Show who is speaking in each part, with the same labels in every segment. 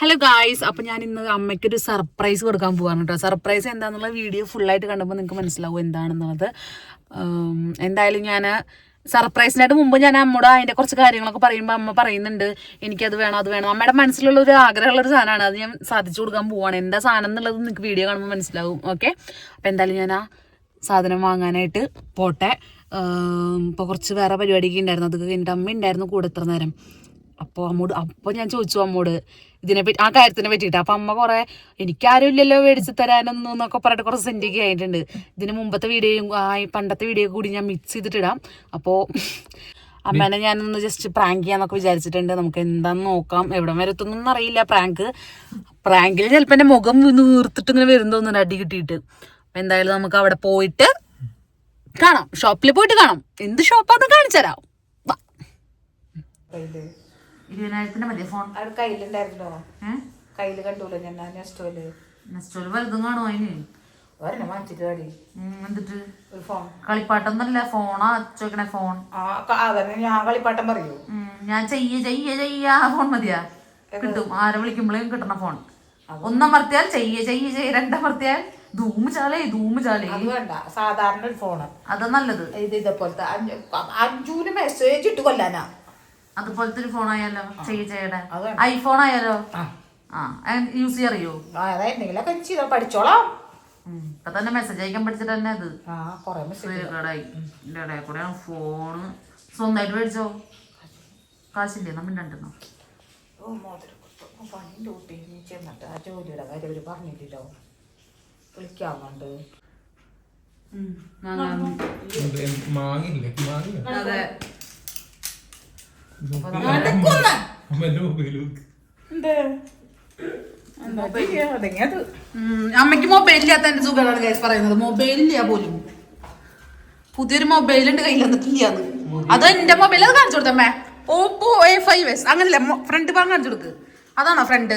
Speaker 1: Hello guys അപ്പൊ ഞാൻ ഇന്ന് അമ്മയ്ക്ക് ഒരു സർപ്രൈസ് കൊടുക്കാൻ പോവാണ് കേട്ടോ സർപ്രൈസ് എന്താണെന്നുള്ള വീഡിയോ ഫുള്ളായിട്ട് കണ്ടപ്പോൾ നിങ്ങൾക്ക് മനസ്സിലാവും എന്താണെന്നുള്ളത്. എന്തായാലും ഞാൻ സർപ്രൈസിനായിട്ട് മുമ്പ് ഞാൻ അമ്മയോട് അതിന്റെ കുറച്ച് കാര്യങ്ങളൊക്കെ പറയുമ്പോൾ അമ്മ പറയുന്നുണ്ട്. എനിക്കത് വേണം അത് വേണം. അമ്മയുടെ മനസ്സിലുള്ള ഒരു ആഗ്രഹമുള്ള ഒരു സാധനമാണ്. അത് ഞാൻ സാധിച്ചു കൊടുക്കാൻ പോവാണ്. എന്താ സാധനം എന്നുള്ളത് നിങ്ങൾക്ക് വീഡിയോ കാണുമ്പോൾ മനസ്സിലാവും. ഓക്കെ അപ്പൊ എന്തായാലും ഞാൻ ആ സാധനം വാങ്ങാനായിട്ട് പോട്ടെ. ഇപ്പോൾ കുറച്ച് വേറെ പരിപാടിയൊക്കെ ഉണ്ടായിരുന്നു. അത് കഴിഞ്ഞിട്ട് അമ്മ ഉണ്ടായിരുന്നു കൂടെ ഇത്ര നേരം. അപ്പോൾ അമ്മോട് അപ്പോൾ ഞാൻ ചോദിച്ചു അമ്മോട് ഇതിനെ പറ്റി ആ കാര്യത്തിനെ പറ്റിയിട്ട്. അപ്പം അമ്മ കുറേ എനിക്കാരും ഇല്ലല്ലോ മേടിച്ച് തരാനൊന്നും എന്നൊക്കെ പറഞ്ഞിട്ട് കുറച്ച് സെന്റൊക്കെ ആയിട്ടുണ്ട്. ഇതിന് മുമ്പത്തെ വീഡിയോയും പണ്ടത്തെ വീഡിയോ കൂടി ഞാൻ മിക്സ് ചെയ്തിട്ടിടാം. അപ്പോൾ അമ്മേനെ ഞാനൊന്ന് ജസ്റ്റ് പ്രാങ്ക് ചെയ്യാന്നൊക്കെ വിചാരിച്ചിട്ടുണ്ട്. നമുക്ക് എന്താന്ന് നോക്കാം. എവിടെ വരെ എത്തുന്നൊന്നും അറിയില്ല പ്രാങ്ക് പ്രാങ്കിൽ ചിലപ്പോൾ എന്റെ മുഖം നീർത്തിട്ട് ഇങ്ങനെ വരും തോന്നുന്നു അടി കിട്ടിയിട്ട്. അപ്പം എന്തായാലും നമുക്ക് അവിടെ പോയിട്ട് കാണാം. ഷോപ്പിൽ പോയിട്ട് കാണാം. എന്ത് ഷോപ്പാന്ന് കാണിച്ചു തരാം. ഇരുപതിനായിരത്തിന്റെ മതി ഫോൺ
Speaker 2: കയ്യിലുണ്ടായിരുന്നോ കയ്യിൽ കണ്ടൂല ഞാൻ നെസ്റ്റോൽ
Speaker 1: നെസ്റ്റോൽ വലുതും കാണോ അതിന്?
Speaker 2: ഒരെണ്ണം വാങ്ങിച്ചിട്ട് കാടി
Speaker 1: ഉം, എന്നിട്ട്
Speaker 2: ഒരു ഫോൺ
Speaker 1: കളിപ്പാട്ടൊന്നല്ല ഫോണാ ചോദിക്കണേ ഫോൺ
Speaker 2: ഞാൻ കളിപ്പാട്ടം പറയൂ.
Speaker 1: ഉം, ഞാൻ ചെയ്യ ചെയ്യ ചെയ്യ ഫോൺ മതിയാ. കിട്ടും ആരെ വിളിക്കുമ്പോഴേക്കും കിട്ടണ ഫോൺ ഒന്നമർത്തിയാൽ ചെയ്യ ചെയ്യ ചെയ്യ രണ്ടമർത്തിയാൽ ധൂമ് ചാലേ ധൂമ് ചാലേ.
Speaker 2: അത് വേണ്ട സാധാരണ ഒരു ഫോണ്
Speaker 1: അതാ നല്ലത്.
Speaker 2: ഇത് ഇതേപോലത്തെ അഞ്ച്- അഞ്ചൂന് മെസ്സേജ് ഇട്ട് കൊല്ലാനാ.
Speaker 1: അതുപോലത്തെ ഒരു ഫോൺ ആയാലോ ചെയ്യ ചെയ്യടെ. ഐഫോൺ ആയാലോ
Speaker 2: ആ.
Speaker 1: ആ യൂസ് ചെയ്യാറിയോ?
Speaker 2: എന്തെങ്കിലുമൊക്കെ ചെയ്തോ പഠിച്ചോളാം.
Speaker 1: ഇപ്പൊ തന്നെ മെസ്സേജ് അയക്കാൻ പഠിച്ചിട്ട് തന്നെ അത്
Speaker 2: ആ കൊറേ മെസ്സേജ്
Speaker 1: സൂര്യക്കേടായി ഇടയിൽ കൂടെയാണ് ഫോണ് സ്വന്തമായിട്ട് മേടിച്ചോ? കാശില്ലേ? നമ്മൾ രണ്ടെണ്ണം
Speaker 2: പണിന്റെ കൂട്ടി നീ ചെന്നിട്ട് ആ ജോലിയുടെ കാര്യം അവർ പറഞ്ഞില്ലല്ലോ വിളിക്കാവുന്നുണ്ട്
Speaker 3: മാങ്ങില്ലേ മാങ്ങ
Speaker 1: അത്. അമ്മയ്ക്ക് മൊബൈൽ. ഇല്ലാത്ത എന്റെ സുഖമാണ് കേസ് പറയുന്നത്. മൊബൈൽ ഇല്ല പോലും. പുതിയൊരു മൊബൈൽ ഉണ്ട് കയ്യിൽ വന്നിട്ടില്ലാന്ന്. അത് എന്റെ മൊബൈൽ അത് കാണിച്ചു കൊടുത്തമ്മേ ഓപ്പോ എ ഫൈവ് എസ് അങ്ങനല്ല ഫ്രണ്ട് ഭാഗം കാണിച്ചു കൊടുക്ക്. അതാണോ ഫ്രണ്ട്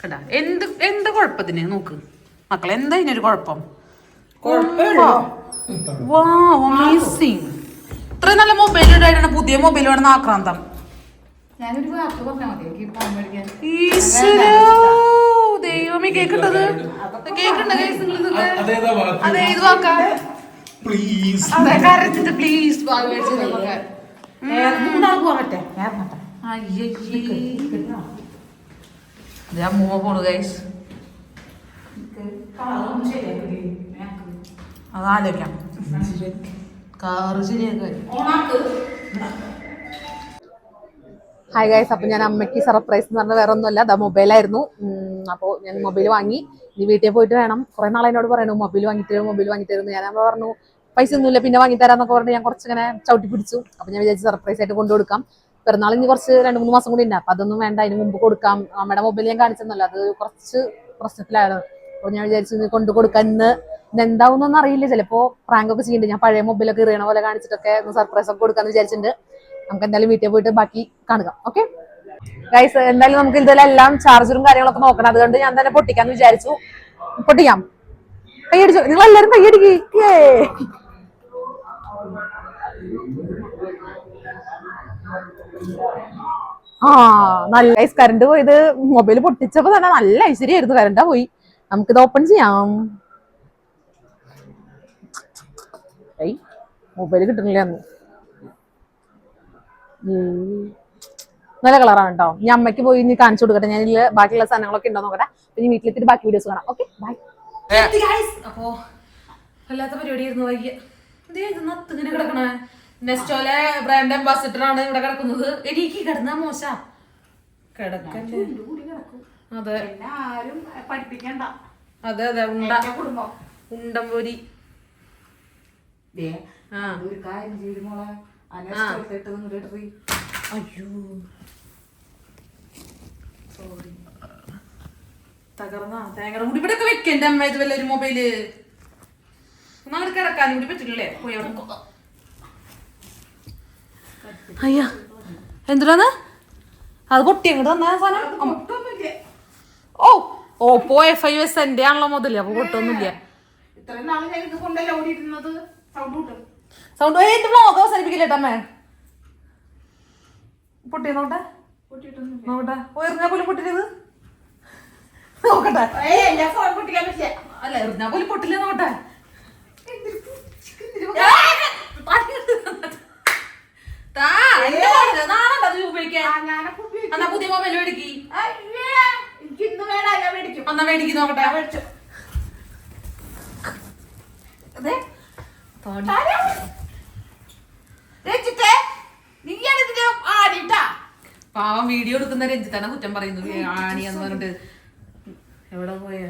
Speaker 1: കണ്ട എന്ത് എന്ത് കുഴപ്പത്തിന്? നോക്ക്. മക്കളെ എന്താ ഇതിനൊരു കുഴപ്പം? വാ അമേസിങ് ഇത്രയും നല്ല മൊബൈൽ ഉണ്ടായിട്ടാണ് പുതിയ മൊബൈൽ വേണമെന്ന് ആക്രാന്തം. ദൈവമേ
Speaker 3: വാക്ക്?
Speaker 1: അതെ ഇത് വാക്കാ.
Speaker 3: പ്ലീസ്
Speaker 1: അതെ കരച്ചിട്ട് പ്ലീസ്
Speaker 2: മൂന്നാൾ പോകട്ടെ നേർന്നട്ടെ
Speaker 1: അമ്മൂമ്മ പോണു ഗൈസ് അത് ആലോചിക്കാം കാറ് ശരിയാക്കാൻ
Speaker 4: ഹായ് ഗൈസ് അപ്പൊ ഞാൻ അമ്മയ്ക്ക് സർപ്രൈസ് എന്ന് പറഞ്ഞ വേറെ ഒന്നുമല്ല അതാ മൊബൈലായിരുന്നു അപ്പോൾ ഞാൻ മൊബൈൽ വാങ്ങി. ഇനി വീട്ടിൽ പോയിട്ട് വേണം. കുറെ നാളെ എന്നോട് പറയണു മൊബൈൽ വാങ്ങിത്തരും മൊബൈൽ വാങ്ങിത്തരുന്നു ഞാൻ അമ്മ പറഞ്ഞു പൈസ ഒന്നുമില്ല പിന്നെ വാങ്ങിത്തരാന്നൊക്കെ പറഞ്ഞ് ഞാൻ കുറച്ച് ഇങ്ങനെ ചവിട്ടി പിടിച്ചു. അപ്പൊ ഞാൻ വിചാരിച്ചു സർപ്രൈസ് ആയിട്ട് കൊണ്ടു കൊടുക്കാം. പിറന്നാൾ ഇനി കുറച്ച് രണ്ട് മൂന്ന് മാസം കൂടി ഉണ്ട്. അപ്പൊ അതൊന്നും വേണ്ട. അതിന് മുമ്പ് കൊടുക്കാം. അമ്മയുടെ മൊബൈൽ ഞാൻ കാണിച്ചെന്നല്ല. അത് കുറച്ച് പ്രശ്നത്തിലാണ് അപ്പോൾ ഞാൻ വിചാരിച്ചു കൊണ്ടു കൊടുക്കാൻ ഇന്ന് എന്താവുന്നൊന്നും അറിയില്ല. ചിലപ്പോ പ്രാങ്ക് ഒക്കെ ചെയ്യുന്നുണ്ട് ഞാൻ പഴയ മൊബൈലൊക്കെ എറിയണ പോലെ കാണിച്ചിട്ടൊക്കെ ഒന്ന് സർപ്രൈസ് ഒക്കെ കൊടുക്കാന്ന് വിചാരിച്ചിട്ടുണ്ട്. നമുക്ക് എന്തായാലും വീട്ടിൽ പോയിട്ട് ബാക്കി കാണുക. ഓക്കെ ഗൈസ് എന്തായാലും നമുക്ക് ഇതിലെല്ലാം ചാർജറും കാര്യങ്ങളൊക്കെ നോക്കണം. അതുകൊണ്ട് ഞാൻ തന്നെ പൊട്ടിക്കാന്ന് വിചാരിച്ചു. പൊട്ടിക്കാം. കൈയടിച്ചു നിങ്ങൾ എല്ലാരും കൈയടിക്കേ ആ നല്ല ഐസ് കറണ്ട് പോയത് മൊബൈൽ പൊട്ടിച്ചപ്പോ തന്നെ നല്ല ഐശ്വര്യായിരുന്നു കറണ്ടാ പോയി. നമുക്കിത് ഓപ്പൺ ചെയ്യാം. ഐ മൊബൈൽ കിട്ടണില്ല അന്ന്. നല്ല കളറാണ് കേട്ടോ ഞാൻ അമ്മയ്ക്ക് പോയി ഇനി കാണിച്ചു കൊടുക്കട്ടെ. ഞാൻ ബാക്കിയുള്ള സാധനങ്ങളൊക്കെ ഉണ്ടോ നോക്കട്ടെ. പിന്നെ വീട്ടിലെത്തിയിട്ട് ബാക്കി വീഡിയോസ് കാണാം. ഓക്കെ ബൈ
Speaker 1: അപ്പോ വല്ലാത്ത പരിപാടിയായിരുന്നു വൈകിയ. ഇങ്ങനെ കിടക്കണേ. നെസ്റ്റോലെ ബ്രാൻഡ് അംബാസിഡർ ആണ് ഇവിടെ കിടക്കുന്നത്. എനിക്ക് കിടന്നാ മോശ. കിടക്കല്ലേ? അതെ.
Speaker 2: പിന്നെ ആരും പഠിപ്പിക്കണ്ട.
Speaker 1: അതെ അതെ ഉണ്ട.
Speaker 2: കുടുംബം.
Speaker 1: ഉണ്ടംപൊരി.
Speaker 2: ദേ,
Speaker 1: ആ.
Speaker 2: ഒരു കാര്യം ചെയ്തു മോളെ. അനസ്റ്റിട്ട് നിന്നിട്ട്
Speaker 1: അയ്യോ. തകർന്ന. തേങ്ങയുടെ മുടി ഇവിടെ ഒക്കെ അമ്മ ഒരു മൊബൈൽ പോയി അവിടെ. അയ്യാ. എന്തിനാണ് അത് പൊട്ടി അങ്ങോട്ട് തന്ന സാധനം? ഓ എഫ് ഐ എസ് എന്റെ ആണല്ലോ മുതൽ. അപ്പൊ പൊട്ടൊന്നുമില്ല.
Speaker 2: സൗണ്ട്
Speaker 1: ഏത് ബ്ലോഗ് അവസാനിപ്പിക്കില്ലേട്ടാ അമ്മേ പൊട്ടിയ നോട്ടെ നോട്ടെ ഉയർന്ന പോലും പൊട്ടിയത് നോക്കട്ടെ. അല്ല എറിഞ്ഞാ പോലും പൊട്ടില്ല നോക്കട്ടെ. താ, എന്റെ നാളെ ഉപയോഗിക്കാൻ? പുതിയ മൊബൈൽ മേടിക്കി.
Speaker 2: അയ്യേ, എനിക്ക് ഇന്ന് വേണം? ഞാൻ മേടിക്കും.
Speaker 1: എന്നാ മേടിക്കി നോക്കട്ടെ.
Speaker 2: മേടിച്ചു.
Speaker 1: അതെ. തോന്നി.
Speaker 2: രഞ്ജിത്തെ നീയാണ് ഇതിന്റെ ആടിട്ടാ?
Speaker 1: പാവം വീഡിയോ എടുക്കുന്ന രഞ്ജിത്താണ് കുറ്റം പറയുന്നു. ആണി എന്ന് പറഞ്ഞിട്ട്. എവിടെ പോയ?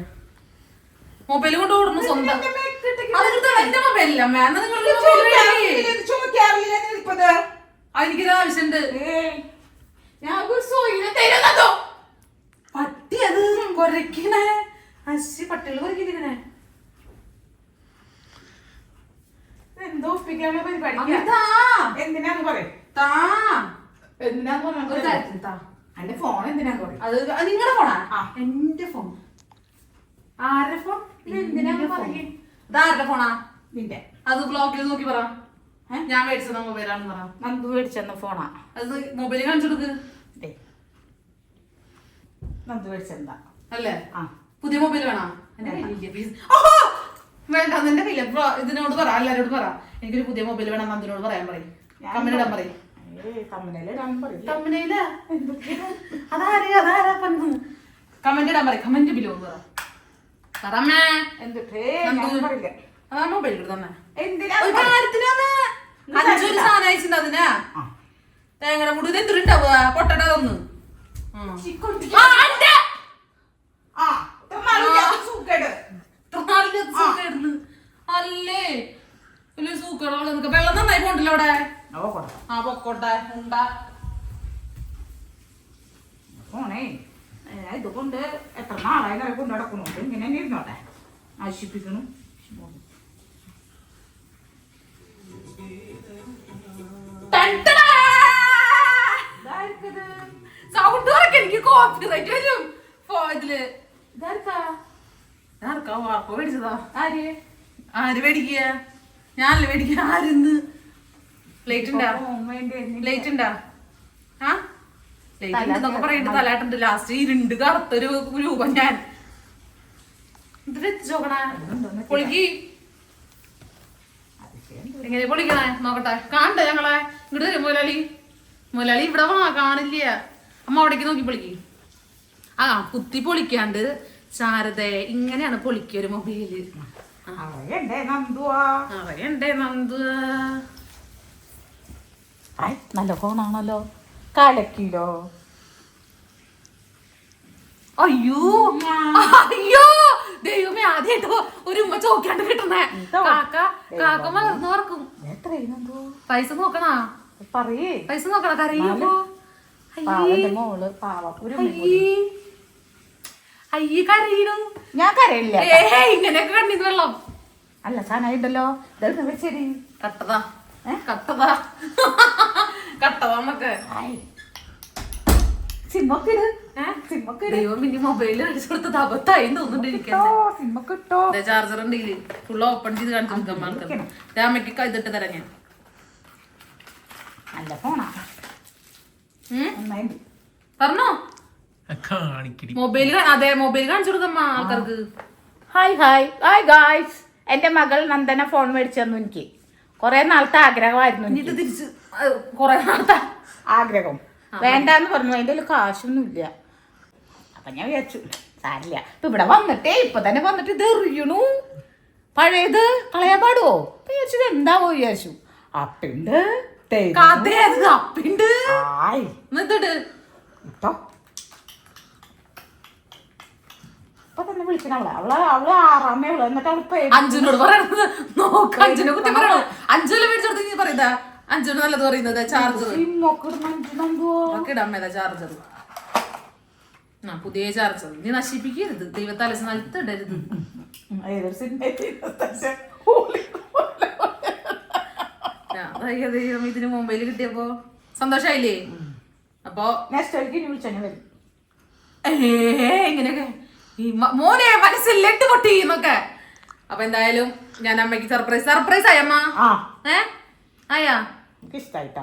Speaker 1: മൊബൈൽ കൊണ്ട് ഓടുന്നു സ്വന്തം. എന്റെ മൊബൈലില്ല
Speaker 2: ചോദിക്കാറില്ല.
Speaker 1: എനിക്കൊരു ആവശ്യമുണ്ട്
Speaker 2: ഞാൻ ഒരു സോയിനെ തരുന്നതോ?
Speaker 1: അത് കൊരക്കണേ അശി പട്ടികൾ കൊരക്കിരിക്കണേ
Speaker 2: എന്തോ ഒപ്പിക്കാനുള്ള പരിപാടി എന്തിനാന്ന് പറയും.
Speaker 1: താ.
Speaker 2: എന്തിനാന്ന് എന്റെ ഫോൺ പറയും
Speaker 1: അത് നിങ്ങളുടെ ഫോണാ. എന്റെ ഫോൺ. ആരുടെ ഫോൺ? എന്തിനാന്ന്? ഫോണാ?
Speaker 2: നിന്റെ.
Speaker 1: അത് ബ്ലോക്കിൽ നോക്കി പറ? ഞാൻ മേടിച്ചത് മൊബൈലാണെന്ന് പറ.
Speaker 2: നന്ദു മേടിച്ചെന്ന ഫോണാ.
Speaker 1: അത് മൊബൈൽ കാണിച്ചു കൊടുക്ക്
Speaker 2: മേടിച്ചെന്താ
Speaker 1: അല്ലേ?
Speaker 2: ആ.
Speaker 1: പുതിയ മൊബൈൽ വേണോ? എന്റെ. ഓഹോ! വേണ്ട നിന്റെ ബ്രോ ഇതിനോട് പറ എല്ലാരോട് പറ. എനിക്കൊരു പുതിയ മൊബൈൽ വേണം നന്ദിനോട് പറയാൻ പറയും. കമ്പനിയിടാൻ പറയും കമന്റ് ഇടാൻ പറയും കമന്റ് ബിലോ പറ.
Speaker 2: എന്തിട്ടേ
Speaker 1: അതാ മൊബൈൽ തന്നെ. അഞ്ചൊരു സാധനം അയച്ചിട്ടുണ്ട് അതിനാ. തേങ്ങയുടെ മുടി എന്തിട്ടുണ്ടാവുക പൊട്ടട ഒന്ന് അല്ലേ? വലിയ സൂക്കടകൾ നിനക്ക് വെള്ളം നന്നായി പോണ്ടല്ലോ അവിടെ? ആ പൊക്കോട്ടെ. ഉണ്ട.
Speaker 2: പോണേ. ഇതുകൊണ്ട് എത്ര നാളായി നിറയെ കൊണ്ട് നടക്കണുണ്ട് ഇങ്ങനെ തന്നെ ഇരുന്നോട്ടെ. നശിപ്പിക്കണു
Speaker 1: കുറയ്ക്ക് എനിക്ക് കോപ്പിറൈറ്റ് വരും ഇതിൽ. ഇതാർക്കാ? ഇതാർക്കാ? വാപ്പ മേടിച്ചതാ.
Speaker 2: ആര്?
Speaker 1: ആര് മേടിക്കുക ഞാനല്ലേ മേടിക്കുക ആരെന്ന്? ലേറ്റ് ഉണ്ടാ ലേറ്റ് ഉണ്ടാ ആ? ലേറ്റ് ഉണ്ടെന്നൊക്കെ പറയുന്നുണ്ട് തലാട്ടുണ്ട് ലാസ്റ്റ് ഇരുണ്ട് കറുത്തൊരു രൂപം ഞാൻ. ഇത് വെച്ചോക്കണ പൊളിക്ക്. എങ്ങനെ പൊളിക്കണേ? നോക്കട്ടെ. കാണണ്ടേ ഞങ്ങളെ? ഇങ്ങോട്ട് മുലാലി മുതലാളി. ഇവിടെ വാ കാണില്ല അമ്മ അവിടേക്ക് നോക്കി പൊളിക്ക്. ആ കുത്തി പൊളിക്കാണ്ട് ശാരദയെ ഇങ്ങനെയാണ് പൊളിക്കുക ഒരു
Speaker 2: മൊബൈൽ. നന്ദുവാ.
Speaker 1: നന്ദു
Speaker 2: നല്ല ഫോണാണല്ലോ. കലക്കിലോ
Speaker 1: അയ്യോ. അയ്യോ. ദൈവമേ ആദ്യമായിട്ടോ ഒരു ഉമ്മ ചോക്കാണ്ട് കിട്ടുന്നേ. കാക്ക കാക്ക മലർന്നു പറക്കും പൈസ നോക്കണാ?
Speaker 2: പറയേ.
Speaker 1: പൈസ നോക്കണ? കരയുമ്പോ
Speaker 2: പാവന്റെ മോൾ പാവം. ഒരു
Speaker 1: അയ്യേ. കരയണു
Speaker 2: ഞാൻ കരയില്ല.
Speaker 1: ഇങ്ങനെയൊക്കെ കണ്ണീന്ന് വെള്ളം.
Speaker 2: അല്ല സാധനമായിട്ടല്ലോ ശരി
Speaker 1: കട്ടതാ. കട്ടതാ. കട്ടതാ നമുക്ക്
Speaker 2: സിമ്മൊക്കെ ഇട്.
Speaker 1: ഏ?
Speaker 2: സിമ്മൊക്കെ
Speaker 1: ദൈവം പിന്നെ മൊബൈലിൽ അടിച്ചു കൊടുത്തത് ചാർജർ ഉണ്ടെങ്കിൽ ഫുൾ ഓപ്പൺ ചെയ്ത് കാണിച്ചു കൊടുക്കാം ആൾക്കാർ രാമയ്ക്ക് ഇതിട്ട് തരാം ഞാൻ.
Speaker 2: നല്ല ഫോണാ
Speaker 1: പറഞ്ഞോ? മൊബൈൽ അതെ മൊബൈൽ കാണിച്ചു ആൾക്കാർക്ക്.
Speaker 2: ഹായ് ഹായ് ഹായ് ഗായ്സ് എന്റെ മകൾ നന്ദന ഫോൺ മേടിച്ചു തന്നു എനിക്ക്. കുറെ നാളത്തെ ആഗ്രഹമായിരുന്നു എനിക്ക്.
Speaker 1: തിരിച്ച് കൊറേ നാളത്തെ
Speaker 2: ആഗ്രഹം. വേണ്ടാന്ന് പറഞ്ഞു. അതിന്റെ ഒരു കാശൊന്നും ഇല്ല അപ്പൊ ഞാൻ വിചാരിച്ചു സാരില്ല. ഇപ്പൊ ഇവിടെ വന്നിട്ടേ ഇപ്പൊ തന്നെ വന്നിട്ട് ഇത് എറിയണു. പഴയത് കളയാൻ പാടുവോ? വിചാരിച്ചു ഇത് എന്താവോ വിചാരിച്ചു അപ്പിണ്ട്.
Speaker 1: കഥയത് അപ്പിണ്ട്
Speaker 2: ആയ്.
Speaker 1: എന്നിട്ട്
Speaker 2: ഇട്ടോ ഇപ്പൊ തന്നെ വിളിക്കണ അവളെ അവൾ ആറാമേ അവൾ എന്നിട്ട് അവൾ പേടി
Speaker 1: അഞ്ജുനോട് പറയണത്. നോക്ക് അഞ്ജുനെ കുത്തി പറയണത്. അഞ്ജുല മേടിച്ചെടുത്ത് നീ പറയുന്നതാ? അഞ്ജുന് നല്ലത് പറയുന്നത് ചാർജർ ഇടമ്മേതാ ചാർജർ ആ പുതിയ ചാർജർ നീ നശിപ്പിക്കരുത്. ദൈവത്താലസ് നിലത്തിടരുത്
Speaker 2: ഏതൊരു സിനിമ
Speaker 1: അയ്യോ ദൈവം ഇതിന് മുംബൈയിൽ കിട്ടിയപ്പോ സന്തോഷായില്ലേ? അപ്പൊ
Speaker 2: നെക്സ്റ്റ് ഇനി വരും.
Speaker 1: ഏ ഇങ്ങനെയൊക്കെ. മോനെ മനസ്സിൽ എട്ട് പൊട്ടി എന്നൊക്കെ. അപ്പൊ എന്തായാലും ഞാൻ അമ്മയ്ക്ക് സർപ്രൈസ് സർപ്രൈസ് ആയമ്മ ഏ? ആയാ?
Speaker 2: ഇഷ്ടായിട്ടാ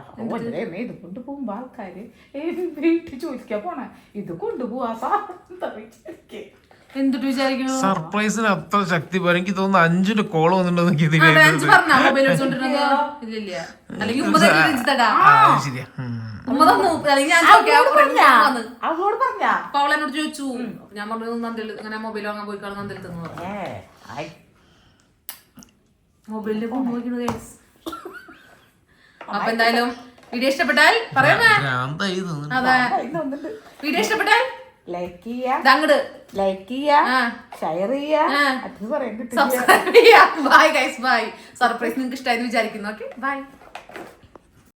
Speaker 2: ഇത് കൊണ്ടുപോകുമ്പോ ആൾക്കാര് ചോദിക്കാ വീട്ടിൽ ചോദിക്കാൻ പോണേ. ഇത് കൊണ്ടുപോവാ സാധനം
Speaker 1: എന്തിട്ട് വിചാരിക്കണു
Speaker 3: സർപ്രൈസിന് അത്ര ശക്തി പോരാ എനിക്ക് തോന്നുന്നു അഞ്ചിന്റെ കോൾ വന്നിട്ടുണ്ടെന്ന് എനിക്ക്
Speaker 1: ചോദിച്ചു ഞാൻ പറഞ്ഞു നന്ദിൽ ഇങ്ങനെ മൊബൈൽ വാങ്ങാൻ പോയി കാണാൻ നന്ദിൽ തന്നു മൊബൈലിന്റെ അപ്പൊ എന്തായാലും വീഡിയോ ഇഷ്ടപ്പെട്ടാൽ
Speaker 3: പറയാം
Speaker 1: അതെ. വീഡിയോ ഇഷ്ടപ്പെട്ടാൽ
Speaker 2: ലൈക്ക് ലൈക്ക് ഷെയർ ചെയ്യാ.
Speaker 1: ആ.
Speaker 2: അത് പറയാൻ കിട്ടില്ല.
Speaker 1: ബൈ ഗൈസ് ബൈ സർപ്രൈസ് നിങ്ങൾക്ക് ഇഷ്ടമായി വിചാരിക്കുന്നു. Okay bye